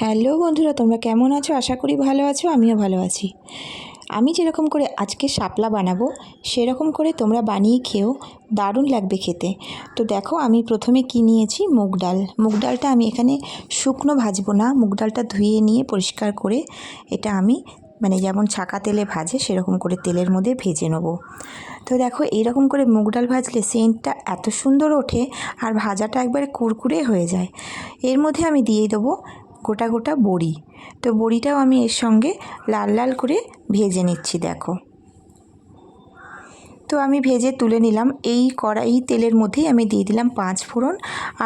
Hello বন্ধুরা, তোমরা কেমন আছো? আশা করি ভালো আছো, আমিও ভালো আছি। আমি যেরকম করে আজকে শাপলা বানাবো, সেরকম করে তোমরা বানিয়ে খেও দারুণ লাগবে খেতে। তো দেখো, আমি প্রথমে কি নিয়েছি? মুগ ডাল। মুগ ডালটা আমি এখানে শুকনো ভাজবো না, মুগ ডালটা ধুয়ে নিয়ে পরিষ্কার করে এটা আমি মানে যেমন ছাকা তেলে ভাজে, সেরকম করে তেলের মধ্যে ভেজে নেব। তো দেখো, এইরকম করে মুগ ডাল ভাজলে সেন্টটা এত সুন্দর ওঠে আর ভাজাটা একবারে কুরকুরে হয়ে যায়। এর মধ্যে আমি দিয়ে দেবো গোটা গোটা বড়ি। তো বড়িটাও আমি এর সঙ্গে লাল লাল করে ভেজে নিচ্ছি, দেখো। তো আমি ভেজে তুলে নিলাম। এই কড়াই তেলের মধ্যেই আমি দিয়ে দিলাম পাঁচ ফোড়ন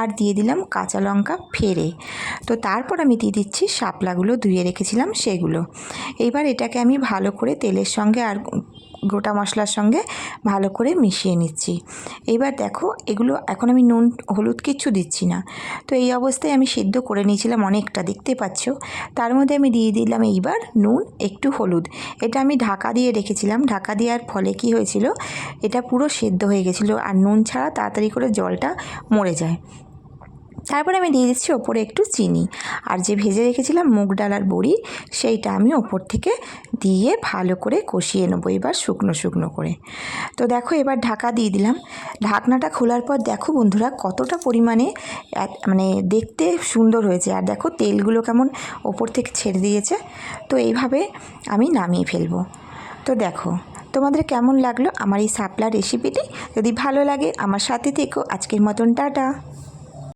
আর দিয়ে দিলাম কাঁচা লঙ্কা ফেরে তো তারপর আমি দিয়ে দিচ্ছি শাপলাগুলো, ধুয়ে রেখেছিলাম সেগুলো। এইবার এটাকে আমি ভালো করে তেলের সঙ্গে আর গোটা মশলার সঙ্গে ভালো করে মিশিয়ে নিচ্ছি। এইবার দেখো, এগুলো এখন আমি নুন, হলুদ কিচ্ছু দিচ্ছি না। তো এই অবস্থায় আমি সিদ্ধ করে নিয়েছিলাম অনেকটা, দেখতে পাচ্ছ? তার মধ্যে আমি দিয়ে দিলাম এইবার নুন, একটু হলুদ। এটা আমি ঢাকা দিয়ে রেখেছিলাম। ঢাকা দেওয়ার ফলে কি হয়েছিল? এটা পুরো সেদ্ধ হয়ে গেছিল। আর নুন ছাড়া তাড়াতাড়ি করে জলটা মরে যায়। তারপরে আমি দিয়ে দিচ্ছি ওপরে একটু চিনি। আর যে ভেজে রেখেছিলাম মুগ ডাল আর বড়ি, সেইটা আমি ওপর থেকে দিয়ে ভালো করে কষিয়ে নেব এবার শুকনো শুকনো করে। তো দেখো এবার ঢাকা দিয়ে দিলাম। ঢাকনাটা খোলার পর দেখো বন্ধুরা কতটা পরিমাণে মানে দেখতে সুন্দর হয়েছে। আর দেখো তেলগুলো কেমন ওপর থেকে ছেড়ে দিয়েছে। তো এইভাবে আমি নামিয়ে ফেলব। তো দেখো তোমাদের কেমন লাগল আমার এই শাপলা রেসিপিটি যদি ভালো লাগে আমার সাথে থেকো। আজকের মতন টাটা।